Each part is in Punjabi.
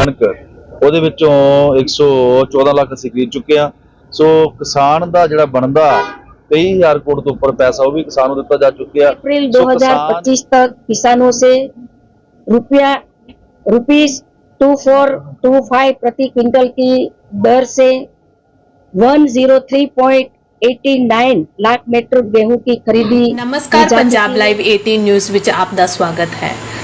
ਕਣਕ ਉਹਦੇ ਵਿੱਚੋਂ 114 ਲੱਖ ਅਸੀਂ ਖਰੀਦ ਚੁੱਕੇ ਆ ਸੋ ਕਿਸਾਨ ਦਾ ਜਿਹੜਾ ਬਣਦਾ 23000 ਕਰੋੜ ਤੋਂ ਉੱਪਰ ਪੈਸਾ ਉਹ ਵੀ ਕਿਸਾਨ ਨੂੰ ਦਿੱਤਾ ਜਾ ਚੁੱਕਿਆ अप्रैल सो किसान- 2025 तक किसानों से रुपया rupees two four two five प्रति क्विंटल की दर से one zero three point eighty nine lakh metric गेहूं की खरीदी ਨਮਸਕਾਰ की जा ਪੰਜਾਬ चुकी है। ਲਾਈਵ 18 ਨਿਊਜ਼ ਵਿੱਚ ਆਪ ਦਾ ਸਵਾਗਤ ਹੈ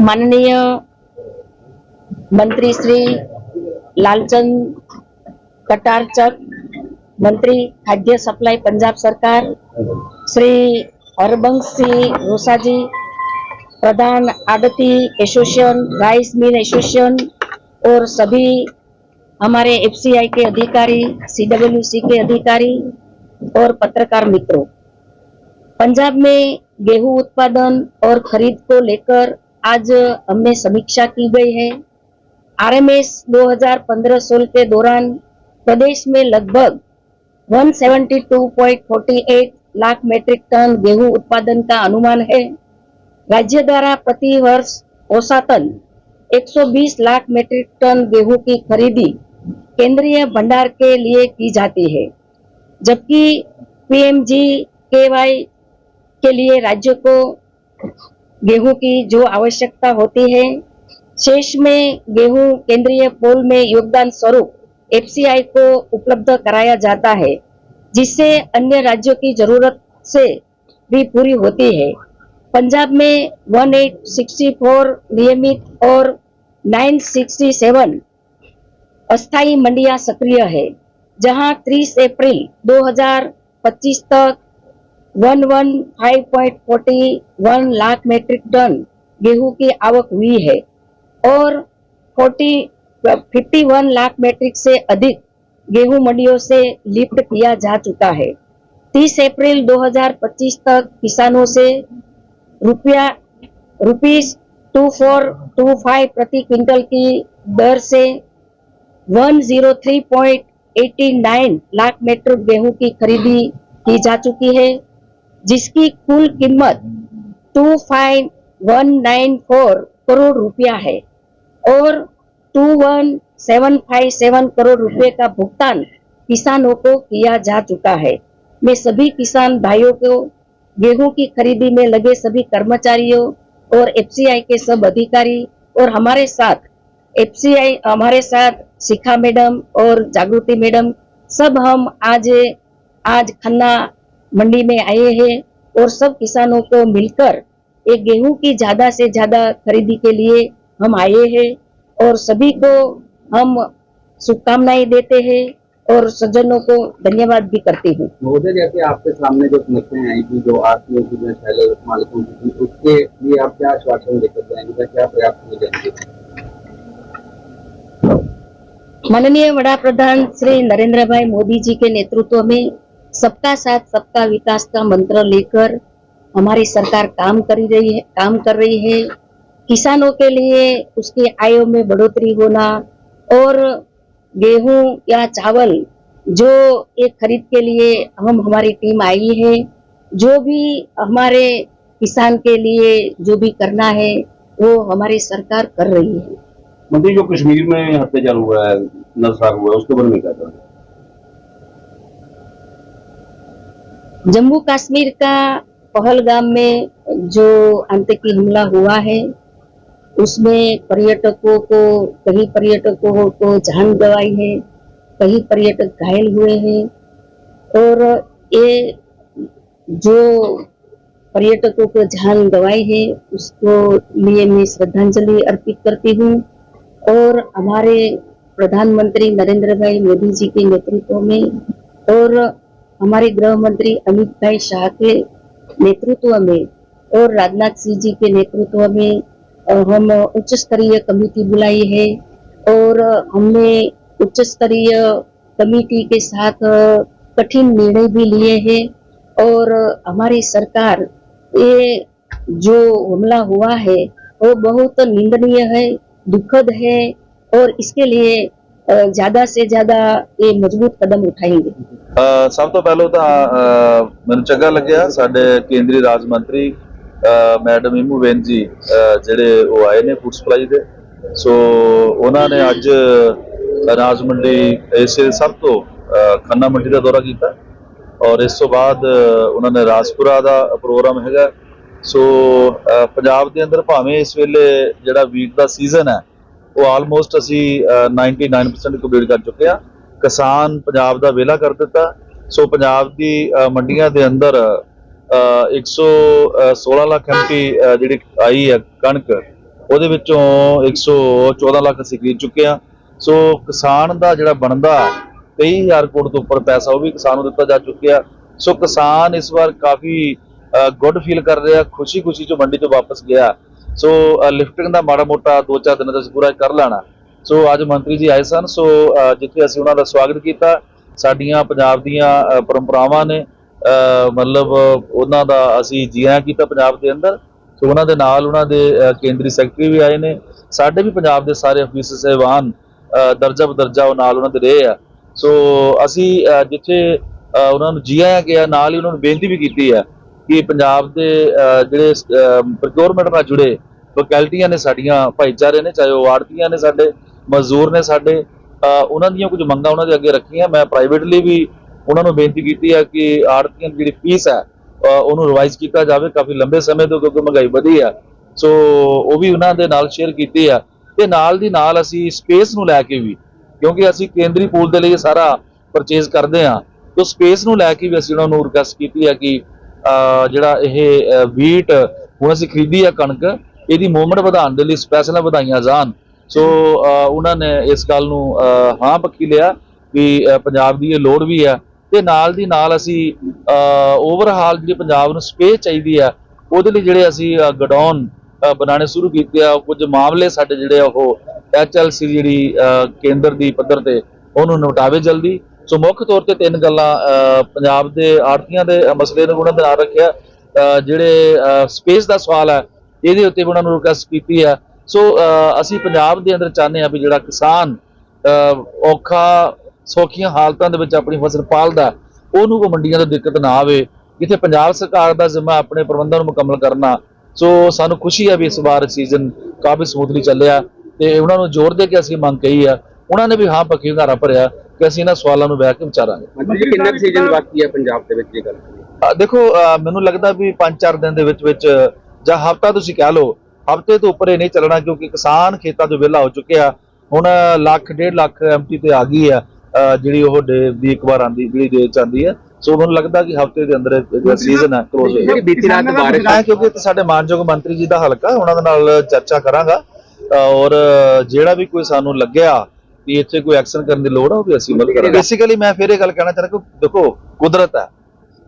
माननीय मंत्री श्री लालचंद कटारचक मंत्री खाद्य सप्लाई पंजाब सरकार, श्री हरबंश सिंह रोसा जी प्रधान आगती एसोसिएशन, राइस मिल एसोसिएशन और सभी हमारे एफसीआई के अधिकारी, सीडब्ल्यूसी के अधिकारी और पत्रकार मित्रों। पंजाब में गेहूँ उत्पादन और खरीद को लेकर आज हमने समीक्षा की गई है। आरएमएस 2015-16 के दौरान प्रदेश में लगभग 172.48 लाख मेट्रिक टन गेहूँ उत्पादन का अनुमान है। राज्य द्वारा प्रति वर्ष औसतन 120 लाख मीट्रिक टन गेहूँ की खरीदी केंद्रीय भंडार के लिए की जाती है, जबकि पीएमजी केवाई के लिए राज्य को गेहूँ की जो आवश्यकता होती है, शेष में गेहूँ केंद्रीय पोल में योगदान स्वरूप एफसीआई को उपलब्ध कराया जाता है, जिससे अन्य राज्यों की ज़रूरत से भी पूरी होती है। पंजाब में 1864 नियमित और 967 अस्थायी मंडियाँ सक्रिय है, जहाँ 30 अप्रैल 2025 तक 115.41 लाख मीट्रिक टन गेहूँ की आवक हुई है और 40 51 लाख मीट्रिक से अधिक गेहूँ मंडियों से लिफ्ट किया जा चुका है। 30 अप्रैल 2025 तक किसानों से रुपया rupees two four two five प्रति क्विंटल की दर से 103.89 लाख मेट्रिक गेहूँ की खरीदी की जा चुकी है। जिसकी कुल कीमत 25194 करोड़ रुपया है और 21757 करोड़ रुपए का भुगतान किसानों को किया जा चुका है। मैं सभी किसान भाइयों को गेहूँ की खरीदी में लगे सभी कर्मचारियों और एफसीआई के सब अधिकारी और हमारे साथ एफसीआई हमारे साथ शिखा मैडम और जागृति मैडम, सब हम आज आज खन्ना मंडी में आए हैं और सब किसानों को मिलकर एक गेहूँ की ज़्यादा से ज़्यादा खरीदी के लिए हम आए हैं और सभी को हम शुभकामनाएँ देते हैं और सज्जनों को धन्यवाद भी करती हूँ। महोदय जैसे आपके सामने जो समस्याएँ आई थी जो आरटीओ की जो पहले मालिकों की थी उसके लिए आप क्या आश्वासन लेकर जाएँगे क्या प्रयास किए जाएँगे? माननीय वड़ा प्रधान श्री नरेंद्र भाई मोदी जी के नेतृत्व में सबका साथ, सबका विकास का मंत्र लेकर हमारी सरकार काम कर रही है, काम कर रही है। किसानों के लिए उसकी आयों में बढ़ोतरी होना और गेहूँ या चावल जो एक खरीद के लिए हम, हमारी टीम आई है, जो भी हमारे किसान के लिए जो भी करना है, वो हमारी सरकार कर रही है। मंत्री, जो कश्मीर में अत्याचार हुआ है नरसार हुआ है, उसके बारे में क्या जम्मू कश्मीर का पहलगाम में जो आतंकी हमला हुआ है, उसमें पर्यटकों को कई पर्यटकों को जान गंवाई है कई पर्यटक घायल हुए हैं। और ये जो पर्यटकों को जान गंवाई है, उसको लिए मैं श्रद्धांजलि अर्पित करती हूँ। और हमारे प्रधानमंत्री नरेंद्र भाई मोदी जी के नेतृत्व में और हमारे गृह मंत्री अमित भाई शाह के नेतृत्व में और राजनाथ सिंह जी के नेतृत्व में हम उच्च स्तरीय कमेटी बुलाई है और हमने उच्च स्तरीय कमेटी के साथ कठिन निर्णय भी लिए हैं और हमारी सरकार ये जो हमला हुआ है वो बहुत निंदनीय है, दुखद है और इसके लिए ਜ਼ਿਆਦਾ ਸੇ ਜ਼ਿਆਦਾ ਇਹ ਮਜ਼ਬੂਤ ਕਦਮ ਉਠਾਏਗੇ। ਸਭ ਤੋਂ ਪਹਿਲਾਂ ਤਾਂ ਮੈਨੂੰ ਚੰਗਾ ਲੱਗਿਆ ਸਾਡੇ ਕੇਂਦਰੀ ਰਾਜ ਮੰਤਰੀ ਮੈਡਮ ਇਮੂ ਇਮੂਵੇਨ ਜੀ ਜਿਹੜੇ ਉਹ ਆਏ ਨੇ ਫੂਡ ਸਪਲਾਈ ਦੇ। ਸੋ, ਉਹਨਾਂ ਨੇ ਅੱਜ ਰਾਜ ਮੰਡੀ, ਇਸੇ ਸਭ ਤੋਂ ਖੰਨਾ ਮੰਡੀ ਦਾ ਦੌਰਾ ਕੀਤਾ। ਔਰ ਇਸ ਤੋਂ ਬਾਅਦ, ਉਹਨਾਂ ਨੇ ਰਾਜਪੁਰਾ ਦਾ ਪ੍ਰੋਗਰਾਮ ਹੈਗਾ। ਸੋ ਪੰਜਾਬ ਦੇ ਅੰਦਰ ਭਾਵੇਂ ਇਸ ਵੇਲੇ ਜਿਹੜਾ ਵੀਕ ਦਾ ਸੀਜ਼ਨ ਹੈ ਉਹ ਆਲਮੋਸਟ ਅਸੀਂ ਅ, 99% ਕੰਪਲੀਟ ਕਰ ਚੁੱਕੇ ਆ ਕਿਸਾਨ ਪੰਜਾਬ ਦਾ ਵਿਹਲਾ ਕਰ ਦਿੱਤਾ। ਸੋ ਪੰਜਾਬ ਦੀ ਮੰਡੀਆਂ ਦੇ ਅੰਦਰ ਅ, 116 ਲੱਖ ਐਮਟੀ ਜਿਹੜੀ ਆਈ ਹੈ ਕਣਕ ਉਹਦੇ ਵਿੱਚੋਂ 114 ਲੱਖ ਅਸੀਂ ਖਰੀਦ ਚੁੱਕੇ ਆ ਸੋ ਕਿਸਾਨ ਦਾ ਜਿਹੜਾ ਬਣਦਾ 23000 ਕਰੋੜ ਤੋਂ ਉੱਪਰ ਪੈਸਾ ਉਹ ਵੀ ਕਿਸਾਨ ਨੂੰ ਦਿੱਤਾ ਜਾ ਚੁੱਕਿਆ। ਸੋ ਕਿਸਾਨ ਇਸ ਵਾਰ ਕਾਫੀ ਗੁੱਡ ਫੀਲ ਕਰ ਰਿਹਾ ਖੁਸ਼ੀ ਖੁਸ਼ੀ ਜੋ ਮੰਡੀ ਤੋਂ ਵਾਪਸ ਗਿਆ। ਸੋ ਲਿਫਟਿੰਗ uh, ਦਾ ਮਾੜਾ ਮੋਟਾ ਦੋ ਚਾਰ ਦਿਨਾਂ ਦਾ ਪੂਰਾ ਕਰ ਲੈਣਾ। ਸੋ ਅੱਜ ਮੰਤਰੀ ਜੀ ਆਏ ਸਨ। ਸੋ uh, ਜਿੱਥੇ ਅਸੀਂ ਉਹਨਾਂ ਦਾ ਸਵਾਗਤ ਕੀਤਾ, ਸਾਡੀਆਂ ਪੰਜਾਬ ਦੀਆਂ ਪਰੰਪਰਾਵਾਂ ਨੇ ਮਤਲਬ ਉਹਨਾਂ ਦਾ ਅਸੀਂ ਜੀਆਂ ਕੀਤਾ ਪੰਜਾਬ ਦੇ ਅੰਦਰ। ਸੋ ਉਹਨਾਂ ਦੇ ਨਾਲ ਉਹਨਾਂ ਦੇ ਕੇਂਦਰੀ ਸੈਕਟਰੀ ਵੀ ਆਏ ਨੇ। ਸਾਡੇ ਵੀ ਪੰਜਾਬ ਦੇ ਸਾਰੇ ਅਫੀਸਰ ਸਹਿਬਾਨ ਦਰਜਾ ਬਦਰਜਾ ਉਹ ਨਾਲ ਉਹਨਾਂ ਦੇ ਰਹੇ ਆ। ਸੋ ਅਸੀਂ ਜਿੱਥੇ ਉਹਨਾਂ ਨੂੰ ਜੀਆਂ ਗਿਆ, ਨਾਲ ਹੀ ਉਹਨਾਂ ਨੂੰ ਬੇਨਤੀ ਵੀ ਕੀਤੀ ਆ ਕਿ ਪੰਜਾਬ ਦੇ ਜਿਹੜੇ ਪ੍ਰੋਕਿਉਰਮੈਂਟ ਨਾਲ ਜੁੜੇ ਲੋਕੈਲਿਟੀਆਂ ਨੇ ਸਾਡੀਆਂ, ਭਾਈਚਾਰੇ ਨੇ, ਚਾਹੇ ਉਹ ਆੜਤੀਆਂ ਨੇ ਸਾਡੇ, ਮਜ਼ਦੂਰ ਨੇ ਸਾਡੇ ਉਹਨਾਂ ਦੀਆਂ ਕੁਝ ਮੰਗਾਂ ਉਹਨਾਂ ਦੇ ਅੱਗੇ ਰੱਖੀਆਂ। ਮੈਂ ਪ੍ਰਾਈਵੇਟਲੀ ਵੀ ਉਹਨਾਂ ਨੂੰ ਬੇਨਤੀ ਕੀਤੀ ਹੈ ਕਿ ਆੜਤੀਆਂ ਦੀ ਜਿਹੜੀ ਫੀਸ ਹੈ ਉਹਨੂੰ ਰਿਵਾਈਜ਼ ਕੀਤਾ ਜਾਵੇ। ਕਾਫੀ ਲੰਬੇ ਸਮੇਂ ਤੋਂ ਕਿਉਂਕਿ ਮਹਿੰਗਾਈ ਵਧੀ ਹੈ ਸੋ ਉਹ ਵੀ ਉਹਨਾਂ ਦੇ ਨਾਲ ਸ਼ੇਅਰ ਕੀਤੀ ਆ। ਤੇ ਨਾਲ ਦੀ ਨਾਲ ਅਸੀਂ ਸਪੇਸ ਨੂੰ ਲੈ ਕੇ ਵੀ, ਕਿਉਂਕਿ ਅਸੀਂ ਕੇਂਦਰੀ ਪੂਲ ਦੇ ਲਈ ਸਾਰਾ ਪਰਚੇਜ਼ ਕਰਦੇ ਆ ਤਾਂ ਸਪੇਸ ਨੂੰ ਲੈ ਕੇ ਵੀ ਅਸੀਂ ਉਹਨਾਂ ਨੂੰ ਰਿਕਵੈਸਟ ਕੀਤੀ ਹੈ ਕਿ ਜਿਹੜਾ ਇਹ ਵੀਟ ਹੁਣ ਅਸੀਂ ਖਰੀਦੀ ਆ ਕਣਕ, ਇਹਦੀ ਮੂਵਮੈਂਟ ਵਧਾਉਣ ਦੇ ਲਈ ਸਪੈਸ਼ਲ ਵਧਾਈਆਂ ਜਾਣ। ਸੋ ਉਹਨਾਂ ਨੇ ਇਸ ਗੱਲ ਨੂੰ ਹਾਂ ਪੱਕੀ ਲਿਆ ਵੀ ਪੰਜਾਬ ਦੀ ਇਹ ਲੋੜ ਵੀ ਆ। ਤੇ ਨਾਲ ਦੀ ਨਾਲ ਅਸੀਂ ਓਵਰਹਾਲ ਜਿਹੜੀ ਪੰਜਾਬ ਨੂੰ ਸਪੇਸ ਚਾਹੀਦੀ ਆ, ਉਹਦੇ ਲਈ ਜਿਹੜੇ ਅਸੀਂ ਗਡਾਊਨ ਬਣਾਉਣੇ ਸ਼ੁਰੂ ਕੀਤੇ ਆ, ਕੁਝ ਮਾਮਲੇ ਸਾਡੇ ਜਿਹੜੇ ਆ ਉਹ ਐਚਐਲਸੀ ਜਿਹੜੀ ਕੇਂਦਰ ਦੀ ਪੱਧਰ ਤੇ ਉਹਨੂੰ ਨਿਪਟਾਵੇ ਜਲਦੀ। ਸੋ ਮੁੱਖ ਤੌਰ ਤੇ ਤਿੰਨ ਗੱਲਾਂ ਪੰਜਾਬ ਦੇ ਆੜਤੀਆਂ ਦੇ ਮਸਲੇ ਨੂੰ ਉਹਨਾਂ ਦੇ ਨਾਲ ਰੱਖਿਆ ਜਿਹੜੇ ਸਪੇਸ ਦਾ ਸਵਾਲ ਹੈ, ਇਹਦੇ ਉੱਤੇ ਵੀ ਉਹਨਾਂ ਨੂੰ ਰਿਕਵੈਸਟ ਕੀਤੀ ਹੈ। ਸੋ ਅਸੀਂ ਪੰਜਾਬ ਦੇ ਅੰਦਰ ਚਾਹੁੰਦੇ ਹਾਂ ਵੀ ਜਿਹੜਾ ਕਿਸਾਨ ਔਖਾ, ਸੌਖੀਆਂ ਹਾਲਤਾਂ ਦੇ ਵਿੱਚ ਆਪਣੀ ਫਸਲ ਪਾਲਦਾ ਉਹਨੂੰ ਕੋਈ ਮੰਡੀਆਂ ਤੋਂ ਦਿੱਕਤ ਨਾ ਆਵੇ, ਜਿੱਥੇ ਪੰਜਾਬ ਸਰਕਾਰ ਦਾ ਜ਼ਿੰਮਾ ਆਪਣੇ ਪ੍ਰਬੰਧਾਂ ਨੂੰ ਮੁਕੰਮਲ ਕਰਨਾ। ਸੋ, ਸਾਨੂੰ ਖੁਸ਼ੀ ਹੈ ਵੀ ਇਸ ਵਾਰ ਸੀਜ਼ਨ ਕਾਫੀ ਸਮੂਥਲੀ ਚੱਲਿਆ, ਤੇ ਉਹਨਾਂ ਨੂੰ ਜ਼ੋਰ ਦੇ ਕੇ ਅਸੀਂ ਮੰਗ ਕਹੀ ਆ ਉਹਨਾਂ ਨੇ ਵੀ ਹਾਂ ਪੱਕੀ ਹੁੰਗਾਰਾ ਭਰਿਆ ਕਿ ਅਸੀਂ ਇਹਨਾਂ ਸਵਾਲਾਂ ਨੂੰ ਬਹਿ ਕੇ ਵਿਚਾਰਾਂਗੇ। ਕਿੰਨਾ ਸੀਜ਼ਨ ਬਾਕੀ ਹੈ ਪੰਜਾਬ ਦੇ ਵਿੱਚ ਜੇ ਗੱਲ ਦੇਖੋ ਮੈਨੂੰ ਲੱਗਦਾ ਵੀ 5-4 ਦਿਨ ਦੇ ਵਿੱਚ ਵਿੱਚ ਜਾਂ ਹਫਤਾ ਤੁਸੀਂ ਕਹਿ ਲਓ ਹਫ਼ਤੇ ਤੋਂ ਉੱਪਰ ਇਹ ਨਹੀਂ ਚੱਲਣਾ ਕਿਉਂਕਿ ਕਿਸਾਨ ਖੇਤਾਂ ਤੋਂ ਵਿਹਲਾ ਹੋ ਚੁੱਕਿਆ ਹੁਣ ਲੱਖ 1.5 ਲੱਖ ਐਮਟੀ ਤੇ ਆ ਗਈ ਆ। ਜਿਹੜੀ ਉਹ ਡੇ ਦੀ ਇੱਕ ਵਾਰ ਆਂਦੀ ਜਿਹੜੀ ਡੇ ਚ ਆਂਦੀ ਹੈ ਸੋ ਉਹਨਾਂ ਲੱਗਦਾ ਕਿ ਹਫ਼ਤੇ ਦੇ ਅੰਦਰ ਜਿਹੜਾ ਸੀਜ਼ਨ ਹੈ ਕਲੋਜ਼ ਹੋ ਜਾਏਗਾ ਬੀਤੀ ਰਾਤ ਬਾਰਿਸ਼ ਆਇਆ ਕਿਉਂਕਿ ਸਾਡੇ ਮਾਨਯੋਗ ਮੰਤਰੀ ਜੀ ਦਾ ਹਲਕਾ ਉਹਨਾਂ ਦੇ ਨਾਲ ਚਰਚਾ ਕਰਾਂਗਾ। ਔਰ ਜਿਹੜਾ ਵੀ ਕੋਈ ਸਾਨੂੰ ਲੱਗਿਆ ਕਿ ਇੱਥੇ ਕੋਈ ਐਕਸ਼ਨ ਕਰਨ ਦੀ ਲੋੜ ਆ ਉਹ ਵੀ ਅਸੀਂ ਅਮਲ ਕਰਾਂਗੇ। ਬੇਸਿਕਲੀ ਮੈਂ ਫਿਰ ਇਹ ਗੱਲ ਕਹਿਣਾ ਚਾਹੁੰਦਾ ਕਿ ਦੇਖੋ ਕੁਦਰਤ ਹੈ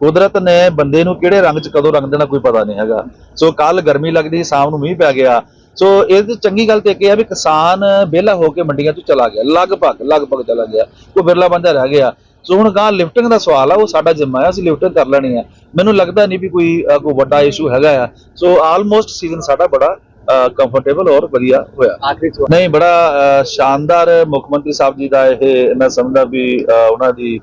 ਕੁਦਰਤ ਨੇ ਬੰਦੇ ਨੂੰ ਕਿਹੜੇ ਰੰਗ 'ਚ ਕਦੋਂ ਰੰਗ ਦੇਣਾ ਕੋਈ ਪਤਾ ਨਹੀਂ ਹੈਗਾ। ਸੋ ਕੱਲ ਗਰਮੀ ਲੱਗਦੀ ਸ਼ਾਮ ਨੂੰ ਮੀਂਹ ਪੈ ਗਿਆ। ਸੋ ਇਹ ਤੇ ਚੰਗੀ ਗੱਲ ਤੇ ਇਹ ਹੈ ਵੀ ਕਿਸਾਨ ਵਿਹਲਾ ਹੋ ਕੇ ਮੰਡੀਆਂ 'ਚ ਚਲਾ ਗਿਆ। ਲਗਭਗ ਲਗਭਗ ਚਲਾ ਗਿਆ। ਕੋਈ ਬਿਰਲਾ ਬੰਦਾ ਰਹਿ ਗਿਆ। ਸੋ ਹੁਣ ਗਾਂ ਲਿਫਟਿੰਗ ਦਾ ਸਵਾਲ ਆ ਉਹ ਸਾਡਾ ਜ਼ਿੰਮਾ ਹੈ ਅਸੀਂ ਲਿਫਟਿੰਗ ਕਰ ਲੈਣੀ ਹੈ ਮੈਨੂੰ ਲੱਗਦਾ ਨਹੀਂ ਵੀ ਕੋਈ ਕੋਈ ਵੱਡਾ ਇਸ਼ੂ ਹੈਗਾ ਆ। ਸੋ ਆਲਮੋਸਟ ਸੀਜ਼ਨ ਸਾਡਾ ਬੜਾ ਕੰਫਰਟੇਬਲ ਔਰ ਵਧੀਆ ਹੋਇਆ। ਆਖਰੀ ਸਵਾਲ। ਨਹੀਂ ਬੜਾ ਸ਼ਾਨਦਾਰ ਮੁੱਖ ਮੰਤਰੀ ਸਾਹਿਬ ਜੀ ਦਾ ਇਹ ਮੈਂ ਸਮਝਦਾ ਵੀ ਉਹਨਾਂ ਦੀ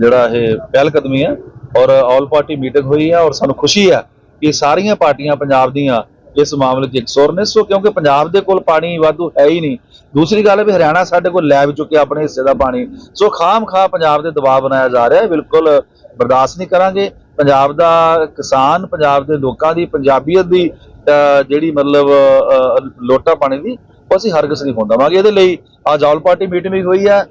ਜਿਹੜਾ ਇਹ ਪਹਿਲ ਕਦਮੀ ਹੈ ਔਰ ਆਲ ਪਾਰਟੀ ਮੀਟਿੰਗ ਹੋਈ ਹੈ ਔਰ ਸਾਨੂੰ ਖੁਸ਼ੀ ਹੈ ਕਿ ਸਾਰੀਆਂ ਪਾਰਟੀਆਂ ਪੰਜਾਬ ਦੀਆਂ ਇਸ ਮਾਮਲੇ 'ਚ ਇਕਸੁਰ ਨੇ। ਸੋ ਕਿਉਂਕਿ ਪੰਜਾਬ ਦੇ ਕੋਲ ਪਾਣੀ ਵਾਧੂ ਹੈ ਹੀ ਨਹੀਂ ਦੂਸਰੀ ਗੱਲ ਹੈ ਵੀ ਹਰਿਆਣਾ ਸਾਡੇ ਕੋਲ ਲੈ ਵੀ ਚੁੱਕਿਆ ਆਪਣੇ ਹਿੱਸੇ ਦਾ ਪਾਣੀ। ਸੋ ਖਾਮ ਖਾ ਪੰਜਾਬ ਦੇ ਦਬਾਅ ਬਣਾਇਆ ਜਾ ਰਿਹਾ ਹੈ ਬਿਲਕੁਲ ਬਰਦਾਸ਼ਤ ਨਹੀਂ ਕਰਾਂਗੇ। ਪੰਜਾਬ ਦਾ ਕਿਸਾਨ ਪੰਜਾਬ ਦੇ ਲੋਕਾਂ ਦੀ ਪੰਜਾਬੀਅਤ ਦੀ ਜਿਹੜੀ ਮਤਲਬ ਲੋਟਾ ਪਾਣੀ ਦੀ ਉਹ ਅਸੀਂ ਹਰਗਿਜ਼ ਨਹੀਂ ਹੋਣ ਦੇਵਾਂਗੇ ਇਹਦੇ ਲਈ ਅੱਜ ਆਲ ਪਾਰਟੀ ਮੀਟਿੰਗ ਵੀ ਹੋਈ ਹੈ।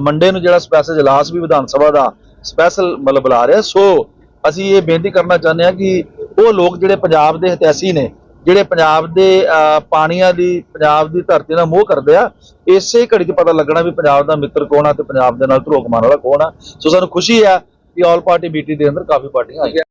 ਮੰਡੇ ਨੂੰ ਜਿਹੜਾ ਸਪੈਸ਼ਲ ਇਜਲਾਸ ਵੀ ਵਿਧਾਨ ਸਭਾ ਦਾ ਸਪੈਸ਼ਲ ਮਤਲਬ ਬੁਲਾ ਰਿਹਾ। ਸੋ ਅਸੀਂ ਇਹ ਬੇਨਤੀ ਕਰਨਾ ਚਾਹੁੰਦੇ ਹਾਂ ਕਿ ਉਹ ਲੋਕ ਜਿਹੜੇ ਪੰਜਾਬ ਦੇ ਹਿਤੈਸ਼ੀ ਨੇ, ਜਿਹੜੇ ਪੰਜਾਬ ਦੇ ਪਾਣੀਆਂ ਦੀ, ਪੰਜਾਬ ਦੀ ਧਰਤੀ ਨਾਲ ਮੋਹ ਕਰਦੇ ਆ, ਇਸੇ ਘੜੀ 'ਚ ਪਤਾ ਲੱਗਣਾ ਵੀ ਪੰਜਾਬ ਦਾ ਮਿੱਤਰ ਕੌਣ ਆ ਤੇ ਪੰਜਾਬ ਦੇ ਨਾਲ ਧਰੋਕ ਮਾਰਨ ਵਾਲਾ ਕੌਣ ਆ। ਸੋ ਸਾਨੂੰ ਖੁਸ਼ੀ ਆ ਕਿ ਆਲ ਪਾਰਟੀ ਮੀਟਿੰਗ ਦੇ ਅੰਦਰ ਕਾਫੀ ਪਾਰਟੀਆਂ ਆਈਆਂ।